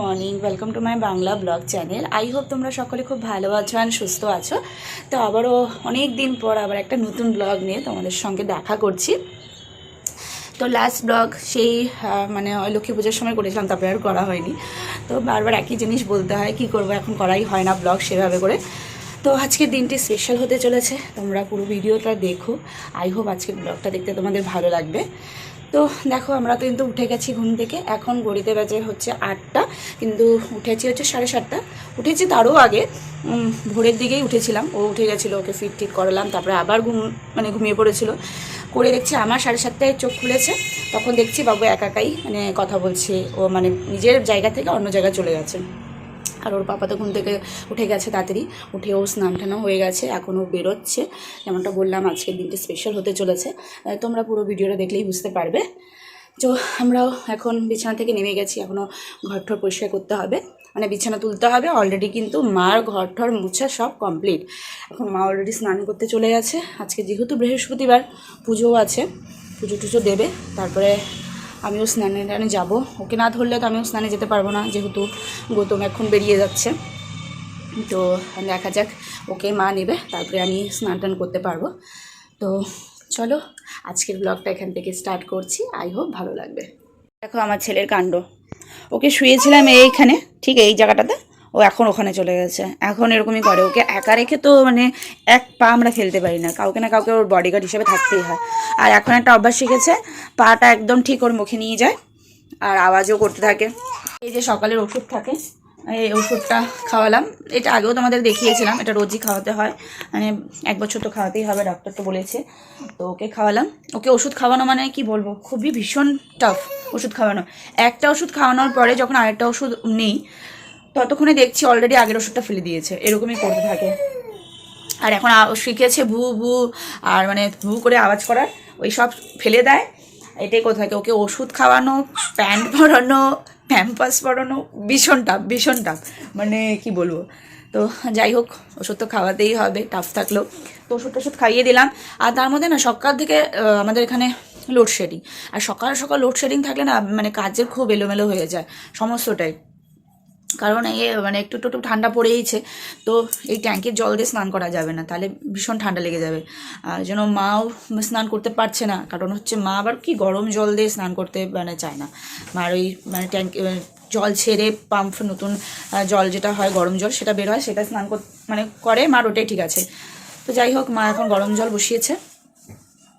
Morning welcome to my Bangla blog channel I hope তোমরা সকলে খুব ভালো আছো অ্যান্ড সুস্থ আছো। তো আবারও অনেক দিন পর আবার একটা নতুন ব্লগ নিয়ে তোমাদের সঙ্গে দেখা করছি। তো লাস্ট ব্লগ সেই মানে লক্ষ্মী পুজোর সময় করেছিলাম, তারপরে আর করা হয়নি। তো বারবার একই জিনিস বলতে হয়, কি করব, এখন করাই হয় না ব্লগ সেভাবে করে। তো আজকের দিনটি স্পেশাল হতে চলেছে, তোমরা পুরো ভিডিওটা দেখো। আই হোপ আজকের ব্লগটা দেখতে তোমাদের ভালো লাগবে। তো দেখো, আমরা তো কিন্তু উঠে গেছি ঘুম থেকে। এখন গড়িতে বাজে হচ্ছে আটটা, কিন্তু উঠেছি হচ্ছে সাড়ে সাতটা। উঠেছি তারও আগে। ভোরের দিকেই উঠেছিলাম। ও উঠে গেছিল, ওকে ফিট টিট করালাম, তারপরে আবার ঘুম মানে ঘুমিয়ে পড়েছিল। করে দেখছি আমার সাড়ে সাতটায় চোখ খুলেছে। তখন দেখছি বাবু একাকাই মানে কথা বলছে। ও মানে নিজের জায়গা থেকে অন্য জায়গায় চলে গেছে। আর ওর পাপা তো ঘুম থেকে উঠে গেছে তাড়াতাড়ি। উঠে ও স্নান টানও হয়ে গেছে এখনও বেরোচ্ছে। যেমনটা বললাম, আজকের দিনটি স্পেশাল হতে চলেছে। তোমরা পুরো ভিডিওটা দেখলেই বুঝতে পারবে। তো আমরাও এখন বিছানা থেকে নেমে গেছি, এখনও ঘরঠর পরিষ্কার করতে হবে। মানে বিছানা তুলতে হবে অলরেডি কিন্তু মার ঘরঠর মুছা সব কমপ্লিট এখন মা অলরেডি স্নান করতে চলে গেছে। আজকে যেহেতু বৃহস্পতিবার, পুজোও আছে। পুজো টুজো দেবে, তারপরে আমিও স্নানে টানে যাব। ওকে না ধরলে তো আমিও স্নানে যেতে পারব না, যেহেতু গৌতম এখন বেরিয়ে যাচ্ছে। তো দেখা যাক, ওকে মা নেবে, তারপরে আমি স্নান টান করতে পারব। তো চলো, আজকের ব্লগটা এখান থেকে স্টার্ট করছি। আই হোপ ভালো লাগবে। দেখো আমার ছেলের কাণ্ড। ওকে শুয়েছিলাম এইখানে, ঠিক এই জায়গাটাতে। ও এখন ওখানে চলে গেছে। এখন এরকমই করে। ওকে একা রেখে তো মানে এক পা আমরা ফেলতে পারি না। কাউকে না কাউকে ওর বডিগার্ড হিসেবে থাকতেই হয়। আর এখন একটা অভ্যাস শিখেছে, পাটা একদম ঠিক ওর মুখে নিয়ে যায় আর আওয়াজও করতে থাকে। এই যে সকালের ওষুধ থাকে, এই ওষুধটা খাওয়ালাম। এটা আগেও তোমাদের দেখিয়েছিলাম, এটা রোজই খাওয়াতে হয়। মানে এক বছর তো খাওয়াতেই হবে ডক্টর তো বলেছে। তো ওকে খাওয়ালাম। ওকে ওষুধ খাওয়ানো মানে কি বলব? খুবই ভীষণ টাফ ওষুধ খাওয়ানো। একটা ওষুধ খাওয়ানোর পরে যখন আরেকটা ওষুধ নেই ততক্ষণে দেখছি অলরেডি আগের ওষুধটা ফেলে দিয়েছে। এরকমই করতে থাকে। আর এখন শিখেছে ভু ভু, আর মানে ভু করে আওয়াজ করার। ওই সব ফেলে দেয়। এটাই কোথায় থাকে। ওকে ওষুধ খাওয়ানো, প্যান্ট পরানো প্যাম্পাস পরানো, ভীষণ টাফ ভীষণ টাফ মানে কি বলব? তো যাই হোক, ওষুধ তো খাওয়াতেই হবে টাফ থাকলেও তো ওষুধ টষুধ খাইয়ে দিলাম। আর তার মধ্যে না, সকাল থেকে আমাদের এখানে লোডশেডিং আর সকাল সকাল লোডশেডিং থাকলে না মানে কাজের খুব এলোমেলো হয়ে যায় সমস্তটাই কারণ এই মানে একটু একটু ঠান্ডা পড়েইছে, তো এই ট্যাঙ্কের জল দিয়ে স্নান করা যাবে না, তাহলে ভীষণ ঠান্ডা লেগে যাবে। আর যেন মাও স্নান করতে পারছে না, কারণ হচ্ছে মা আবার কি গরম জল দিয়ে স্নান করতে মানে চায় না। মার ওই মানে ট্যাঙ্ক জল ছেড়ে পাম্প নতুন জল যেটা হয় গরম জল সেটা বের হয়, সেটা স্নান মানে করে মার ওটাই ঠিক আছে। তো যাই হোক, মা এখন গরম জল বসিয়েছে,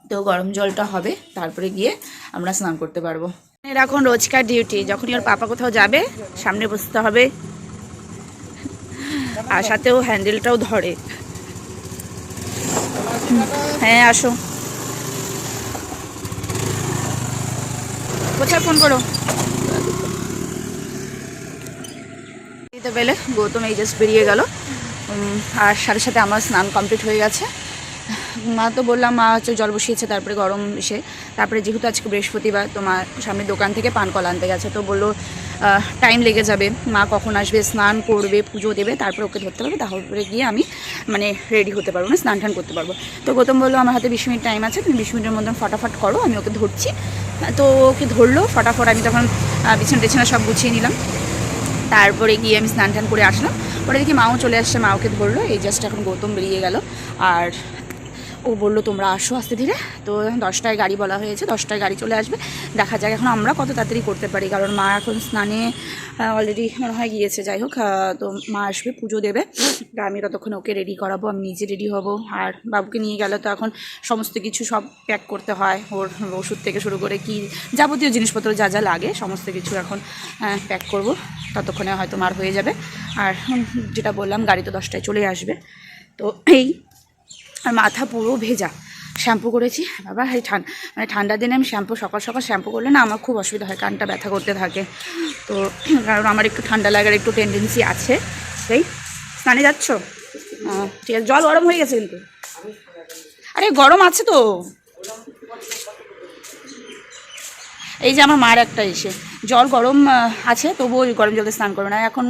তো গরম জলটা হবে, তারপরে গিয়ে আমরা স্নান করতে পারব। এর এখন রোজকার ডিউটি যখনই ওর পাপা কোথাও যাবে, সামনে বসতে হবে। আর সাথেও হ্যান্ডেলটাও ধরে। হ্যাঁ আসো। কোথায় ফোন করো? দিতে পেলে গৌতম এই জাস্ট বেরিয়ে গেল। আর সাথে সাথে আমার স্নান কমপ্লিট হয়ে গেছে। মা তো বললাম, মা হচ্ছে জল বসিয়েছে, তারপরে গরম এসে, তারপরে যেহেতু আজকে বৃহস্পতিবার, তো মা সামনে দোকান থেকে পান কলা আনতে গেছে। তো বলল টাইম লেগে যাবে। মা কখন আসবে? স্নান করবে, পুজো দেবে, তারপরে ওকে ধরতে পারবে তারপরে গিয়ে আমি মানে রেডি হতে পারব না স্নান টান করতে পারব। তো গৌতম বলল, আমার হাতে বিশ মিনিট টাইম আছে, তুমি বিশ মিনিটের মধ্যে ফটাফট করো, আমি ওকে ধরছি। তো ওকে ধরলো, ফটাফট আমি তখন বিছানা টিছানা সব গুছিয়ে নিলাম। তারপরে গিয়ে আমি স্নান টান করে আসলাম। পরে দেখি মাও চলে আসছে, মা ওকে ধরলো, এই জাস্ট এখন গৌতম বেরিয়ে গেল। আর ও বলল, তোমরা আসো আস্তে ধীরে। তো দশটায় গাড়ি বলা হয়েছে, দশটায় গাড়ি চলে আসবে। দেখা যাক এখন আমরা কত তাড়াতাড়ি করতে পারি, কারণ মা এখন স্নানে অলরেডি মনে হয় গিয়েছে। যাই হোক তো মা আসবে, পুজো দেবে। আমি ততক্ষণ ওকে রেডি করাবো, আমি নিজে রেডি হব। আর বাবুকে নিয়ে গেলে তো এখন সমস্ত কিছু সব প্যাক করতে হয়, ওর ওষুধ থেকে শুরু করে কি যাবতীয় জিনিসপত্র যা যা লাগে, সমস্ত কিছু এখন প্যাক করব। ততক্ষণে হয়তো মার হয়ে যাবে। আর যেটা বললাম, গাড়ি তো দশটায় চলে আসবে। তো এই আর মাথা পুরো ভেজা। শ্যাম্পু করেছি। বাবা, এই ঠান্ডা মানে ঠান্ডার দিনে আমি শ্যাম্পু, সকাল সকাল শ্যাম্পু করলে না আমার খুব অসুবিধা হয়, কানটা ব্যথা করতে থাকে। তো কারণ আমার একটু ঠান্ডা লাগার একটু টেন্ডেন্সি আছে। সেই স্নানে যাচ্ছ? ঠিক আছে, জল গরম হয়ে গেছে কিন্তু। আরে, গরম আছে তো। এই যে আমার মার একটা এসে জল গরম আছে, তবুও গরম জলে স্নান করবে না। এখন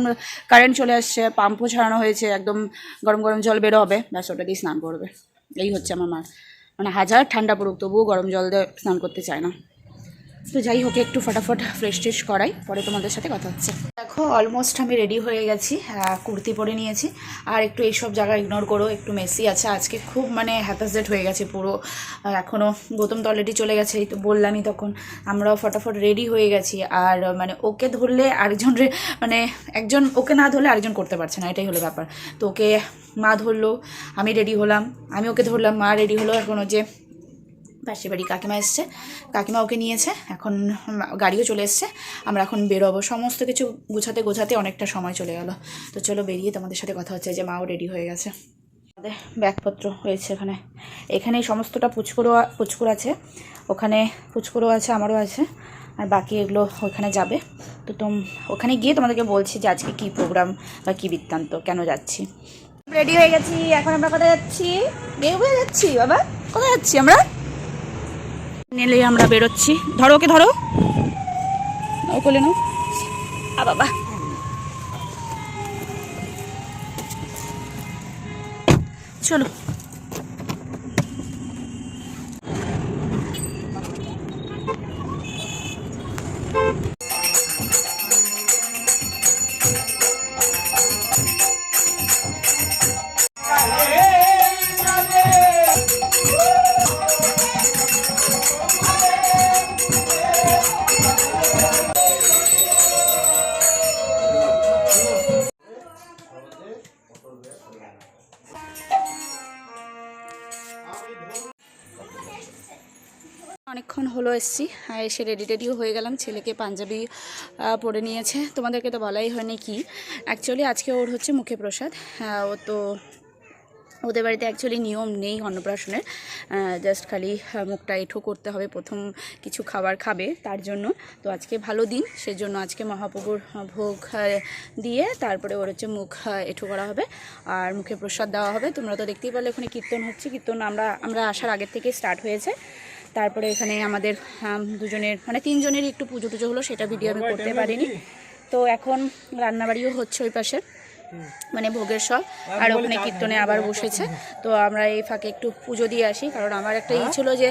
কারেন্ট চলে আসছে পাম্পও ছাড়ানো হয়েছে, একদম গরম গরম জল বেরো হবে, ব্যাস, ওটা দিয়ে স্নান করবে। এই হচ্ছে আমার মার। মানে হাজার ঠান্ডা পড়ুক, তবুও গরম জল দিয়ে স্নান করতে চায় না। তো যাই হোক, একটু ফটাফট ফ্রেশ ট্রেশ করাই, পরে তোমাদের সাথে কথা হচ্ছে। অলমোস্ট আমি রেডি হয়ে গেছি কুর্তি পরে নিয়েছি। আর একটু এইসব জায়গা ইগনোর করো, একটু মেসি আছে। আজকে খুব মানে হ্যাপাসেট হয়ে গেছে পুরো। এখনও গৌতম তো অলরেডি চলে গেছে, এই তো বললামই তখন। আমরাও ফটাফট রেডি হয়ে গেছি। আর মানে ওকে ধরলে আরেকজন মানে একজন ওকে না ধরলে আরেকজন করতে পারছে না, এটাই হলো ব্যাপার। তো ওকে মা ধরলো, আমি রেডি হলাম। আমি ওকে ধরলাম, মা রেডি হলো। এখন ও যে পাশের বাড়ি কাকিমা এসছে। কাকিমা ওকে নিয়েছে। এখন গাড়িও চলে এসছে। আমরা এখন বেরোবো। সমস্ত কিছু গুছাতে গোছাতে অনেকটা সময় চলে গেল। তো চলো বেরিয়ে তোমাদের সাথে কথা হচ্ছে যে মাও রেডি হয়ে গেছে। আমাদের ব্যাগপত্র হয়েছে এখানে। এখানে সমস্তটা পুচকুরো পুচকুর আছে। ওখানে পুচকুরো আছে, আমারও আছে। আর বাকি এগুলো ওখানে যাবে। তো তোম, ওখানে গিয়ে তোমাদেরকে বলছি যে আজকে কী প্রোগ্রাম বা কী বৃত্তান্ত, কেন যাচ্ছি। রেডি হয়ে গেছি। এখন আমরা কোথায় যাচ্ছি? বেরোবে যাচ্ছি, বাবা। কোথায় যাচ্ছি আমরা? নেলে আমরা বেরোচ্ছি। ধরো ওকে ধরো। ও কোলে নাও। আ বাবা। চলো। অনেকক্ষণ হলো এসছি, আর এসে রেডি টেডিও হয়ে গেলাম। ছেলেকে পাঞ্জাবি পরে নিয়েছে। তোমাদেরকে তো বলাই হয়নি কি। অ্যাকচুয়ালি আজকে ওর হচ্ছে মুখে প্রসাদ। ও তো ওদের বাড়িতে অ্যাকচুয়ালি নিয়ম নেই অন্নপ্রাশনের। জাস্ট খালি মুখটা এঁঠো করতে হবে। প্রথম কিছু খাবার খাবে তার জন্য। তো আজকে ভালো দিন, সেজন্য আজকে মহাপ্রভুর ভোগ দিয়ে তারপরে ওর হচ্ছে মুখ এঁঠো করা হবে। আর মুখে প্রসাদ দেওয়া হবে। তোমরা তো দেখতেই পারলে ওখানে কীর্তন হচ্ছে। কীর্তন আমরা আমরা আসার আগের থেকে স্টার্ট হয়েছে। তারপরে এখানে আমাদের দুজনের মানে তিনজনের একটু পুজো টুজো হলো, সেটা ভিডিও আমি করতে পারিনি। তো এখন রান্নাবাড়িও হচ্ছে ওই পাশে। মানে ভোগের সব আর ওখানে কীর্তনে আবার বসেছে। তো আমরা এই ফাঁকে একটু পুজো দিয়ে আসি কারণ আমার একটা ই ছিল যে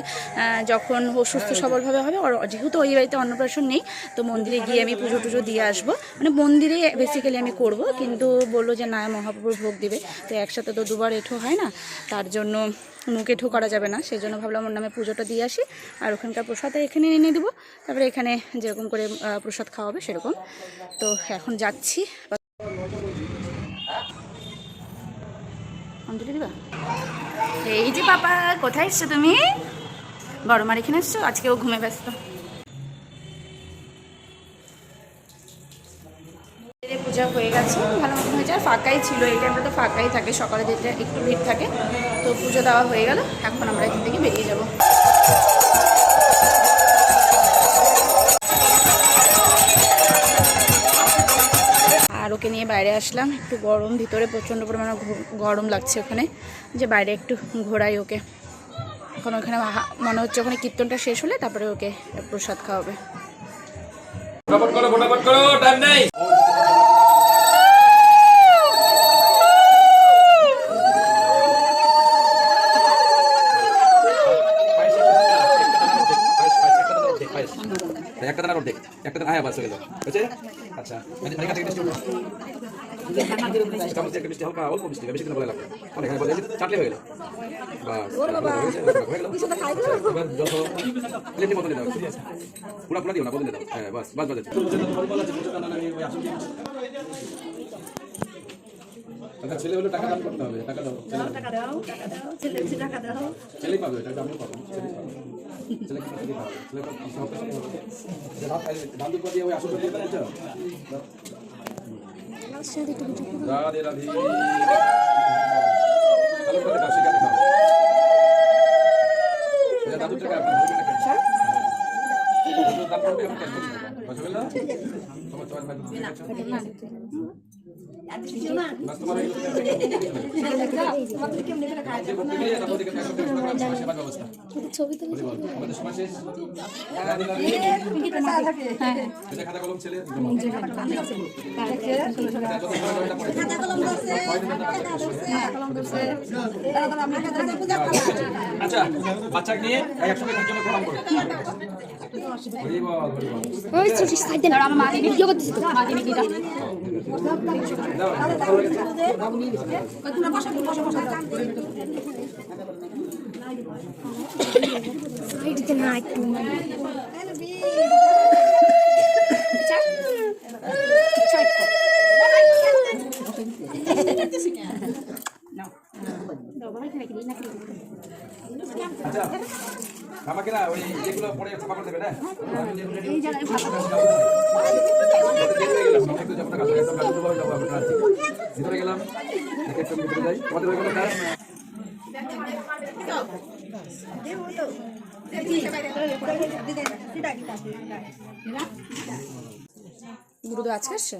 যখন ও সুস্থ সবলভাবে হবে আর যেহেতু ওই বাড়িতে অন্নপ্রাশন নেই তো মন্দিরে গিয়ে আমি পুজো টুজো দিয়ে আসব। মানে মন্দিরে বেসিক্যালি আমি করব কিন্তু বলল যে না মহাপ্রভুর ভোগ দিবে। তো একসাথে তো দুবার এঠো হয় না তার জন্য মুখে এঠো করা যাবে না সেই জন্য ভাবলাম ওর নামে পুজোটা দিয়ে আসি আর ওখানকার প্রসাদ এখানে এনে দেবো। তারপরে এখানে যেরকম করে প্রসাদ খাওয়াবে সেরকম। তো এখন যাচ্ছি। এই যে পাপা, কোথায় এসছো তুমি? বড় মার এখানে এসছো? আজকেও ঘুমে ব্যস্ত। পূজা হয়ে গেছে, ভালো মতন হয়েছে যায়। ফাঁকাই ছিল, এই টাইমটা তো ফাঁকাই থাকে, সকালে যেটা একটু ভিড় থাকে, তো পুজো দেওয়া হয়ে গেল। এখন আমরা এখান থেকে বেরিয়ে যাব। ওকে নিয়ে বাইরে আসলাম। একটু গরম ভিতরে প্রচণ্ড পরিমাণে গরম লাগছে ওখানে। যে বাইরে একটু ঘোরাই ওকে। এখন ওখানে হা- মনে হচ্ছে ওখানে কীর্তনটা শেষ হলে তারপরে ওকে প্রসাদ খাওয়াবে। ফটাফট করো ফটাফট করো টাইম নেই। একটা দানা অর্ধেক একটা দানা হ্যাঁ বাস হয়ে গেল হয়েছে আচ্ছা মানে এখান থেকে মিষ্টি একটা মিষ্টি হালকা অল্প মিষ্টি বেশি করে ভালো লাগবে। অনেক হ্যাঁ বলে চাটলে হয়ে গেল। মতো দাও। পুরা পুরা দিও না বদলে দাও। হ্যাঁ বাস বাস বাস। আচ্ছা ছেলে হলে টাকা দান করতে হবে টাকা দাও ছেলে পাবে। আমিও পাবো ছেলেই পাবে। ছেলে কি থেকে পাবে ছেলে পাবে সব কিছু পাবে। যে রাত খাইলে বান্ধব করে ওই আসল দিয়ে দেয় রাধে রাধে। ভালো করে দাও শিখাতে দাও। এটা দাদু টাকা আপনি হবে না দাদু দান করবে আমি ক্যাশ করে দেবো তোমার তোমার ভাই কলম ছেলে আচ্ছা বাচ্চাকে নিয়ে একসঙ্গে প্রণাম করো। ওই ছোট সাইডে না আমার মাটি ভিডিও করতেছি তো দাও ভালো লেগেছে? সাইডে না একটু আচ্ছা আমাকে না ওই যেগুলো পরে ছাপা করে দেবে না? এই জায়গায় ভালো একটু যাব কাছে একদম কাছে যাব আমরা ভিতরে গেলাম একটু ভিতরে যাই। তোমাদের ওইগুলো কার গুরুদু আজকে আসছে?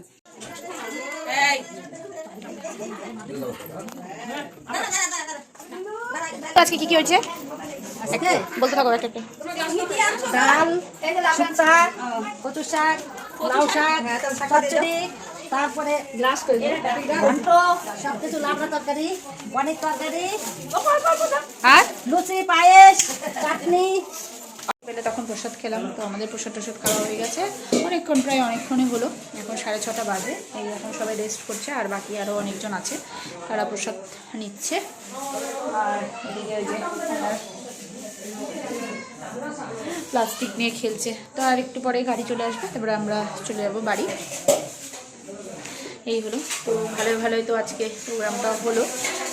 আজকে কি কি হয়েছে? বলতে থাকো একটা একটা। ডাল শুক্তা কচু শাক লাউ শাক চচ্চড়ি তারপরে গ্লাস ঘন্ট সব কিছু লাবড়া তরকারি অনেক তরকারি আর? লুচি পায়েস চাটনি। পেলে তখন প্রসাদ খেলাম তো আমাদের প্রসাদ টসাদ খাওয়া হয়ে গেছে। অনেকক্ষণ প্রায় অনেকক্ষণই হলো। এখন সাড়ে ছটা বাজে। এই এখন সবাই রেস্ট করছে আর বাকি আরও অনেকজন আছে। তারা প্রসাদ নিচ্ছে। আর এদিকে ওই যে প্লাস্টিক নিয়ে খেলছে। তো আর একটু পরে গাড়ি চলে আসবে তারপরে আমরা চলে যাব বাড়ি। এই হলো। তো ভালোই ভালোই তো আজকে প্রোগ্রামটা হলো।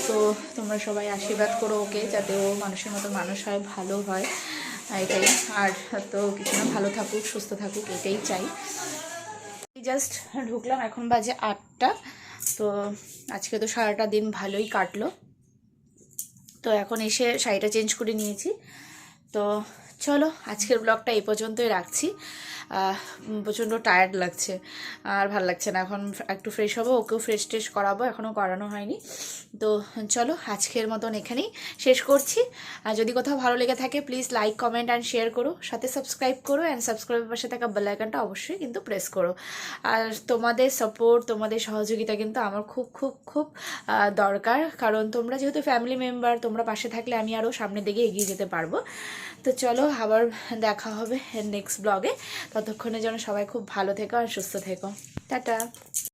তো তোমরা সবাই আশীর্বাদ করো ওকে, যাতে ও মানুষের মতো মানুষ হয়, ভালো হয়। এটাই। আর তো কিছু না, ভালো থাকুক, সুস্থ থাকুক, এটাই চাই। জাস্ট ঢুকলাম, এখন বাজে আটটা। তো আজকে তো সারাটা দিন ভালোই কাটলো। তো এখন এসে শাড়িটা চেঞ্জ করে নিয়েছি। তো চলো আজকের ব্লগটা এই পর্যন্তই রাখছি। প্রচণ্ড টায়ার্ড লাগছে। আর ভালো লাগছে না। এখন একটু ফ্রেশ হব, ওকেও ফ্রেশ ট্রেশ করাবো। এখনও করানো হয়নি। তো চলো, আজকের মতন এখানেই শেষ করছি। আর যদি কোথাও ভালো লেগে থাকে please like comment and share করো। সাথে সাবস্ক্রাইব করো অ্যান্ড সাবস্ক্রাইবের পাশে থাকা বেল আইকনটা অবশ্যই কিন্তু প্রেস করো। আর তোমাদের সাপোর্ট তোমাদের সহযোগিতা কিন্তু আমার খুব খুব খুব দরকার। কারণ তোমরা যেহেতু ফ্যামিলি মেম্বার তোমরা পাশে থাকলে আমি আরও সামনের দিকে এগিয়ে যেতে পারব। তো চলো আবার দেখা হবে নেক্সট ব্লগে ততক্ষণে যেন সবাই খুব ভালো থেকো আর সুস্থ থেকো। টাটা।